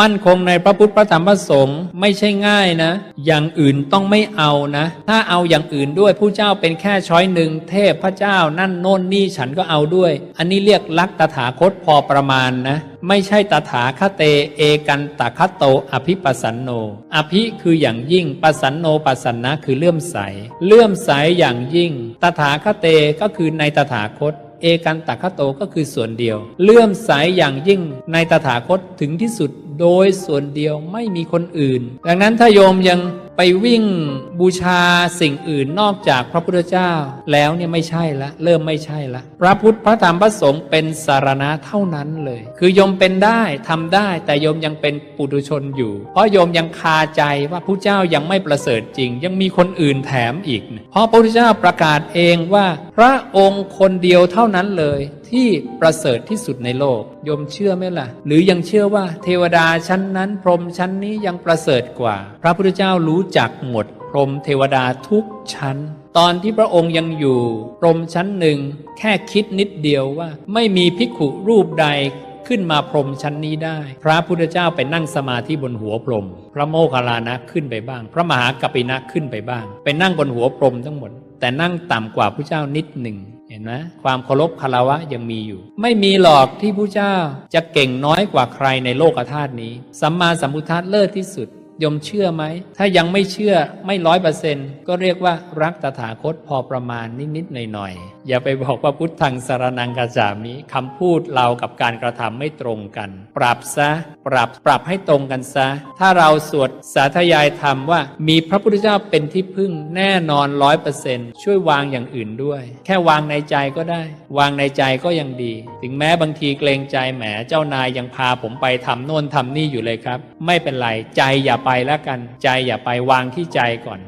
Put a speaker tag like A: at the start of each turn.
A: มั่นคงในพระพุทธพระธรรมพระสงฆ์ไม่ใช่ง่ายนะ อย่างอื่นต้องไม่เอานะ ถ้าเอาอย่างอื่นด้วยผู้เจ้าเป็นแค่ช้อยหนึ่งเทพพระเจ้านั่นโน่นนี่ฉันก็เอาด้วย อันนี้เรียกลักตถาคตพอประมาณนะ ไม่ใช่ตถาคเต เอกันตคโตอภิปัสสันโน อภิคืออย่างยิ่งปัสสันโนปัสสันนะคือเลื่อมใส เลื่อมใสอย่างยิ่ง ตถาคเตก็คือในตถาคตเอกันตคโตก็คือส่วนเดียว เลื่อมใสอย่างยิ่งในตถาคตถึงที่สุดโดยส่วนเดียวไม่มีคนอื่น ดังนั้นถ้าโยมยังไปวิ่งบูชาสิ่งอื่นนอกจากพระพุทธเจ้า แล้วเนี่ยไม่ใช่ละ เริ่มไม่ใช่ละ พระพุทธพระธรรมพระสงฆ์เป็นสารณะเท่านั้นเลย คือโยมเป็นได้ทำได้แต่โยมยังเป็นปุถุชนอยู่ เพราะโยมยังคาใจว่าพระเจ้ายังไม่ประเสริฐจริง ยังมีคนอื่นแถมอีก เพราะพระพุทธเจ้าประกาศเองว่า พระองค์คนเดียวเท่านั้นเลย ที่ประเสริฐที่สุดในโลกยมเชื่อไหมล่ะ หรือยังเชื่อว่าเทวดาชั้นนั้น พรหมชั้นนี้ยังประเสริฐกว่า พระพุทธเจ้ารู้จักหมด พรหมเทวดาทุกชั้น ตอนที่พระองค์ยังอยู่ พรหมชั้นหนึ่ง แค่คิดนิดเดียวว่า ไม่มีภิกขุรูปใดขึ้นมาพรหมชั้นนี้ได้ พระพุทธเจ้าไปนั่งสมาธิบนหัวพรหมพระโมคคัลลานะขึ้นไปบ้าง พระมหากัปปินะขึ้นไปบ้าง ไปนั่งบนหัวพรหมทั้งหมด แต่นั่งต่ำกว่าพระเจ้านิดหนึ่ง เห็นไหมความเคารพคารวะยังมีอยู่ ไม่มีหรอกที่ผู้เจ้าจะเก่งน้อยกว่าใครในโลกธาตุนี้ สัมมาสัมพุทธะเลิศที่สุด ยมเชื่อไหม ถ้ายังไม่เชื่อไม่ร้อยเปอร์เซ็นต์ก็เรียกว่ารักตถาคตพอประมาณนิดๆหน่อยๆ อย่าไปบอกว่าพุทธังสารนังกาจามิคำพูดเรากับการกระทำไม่ตรงกัน ปรับซะ ปรับปรับให้ตรงกันซะ ถ้าเราสวดสาธยายธรรมว่า มีพระพุทธเจ้าเป็นที่พึ่งแน่นอนร้อยเปอร์เซ็นต์ช่วยวางอย่างอื่นด้วย แค่วางในใจก็ได้ วางในใจก็ยังดี ถึงแม้บางทีเกรงใจแหมเจ้านายยังพาผมไปทำโน่นทำนี่อยู่เลยครับ ไม่เป็นไรใจอย่าไปแล้วกัน ใจอย่าไปวางที่ใจก่อน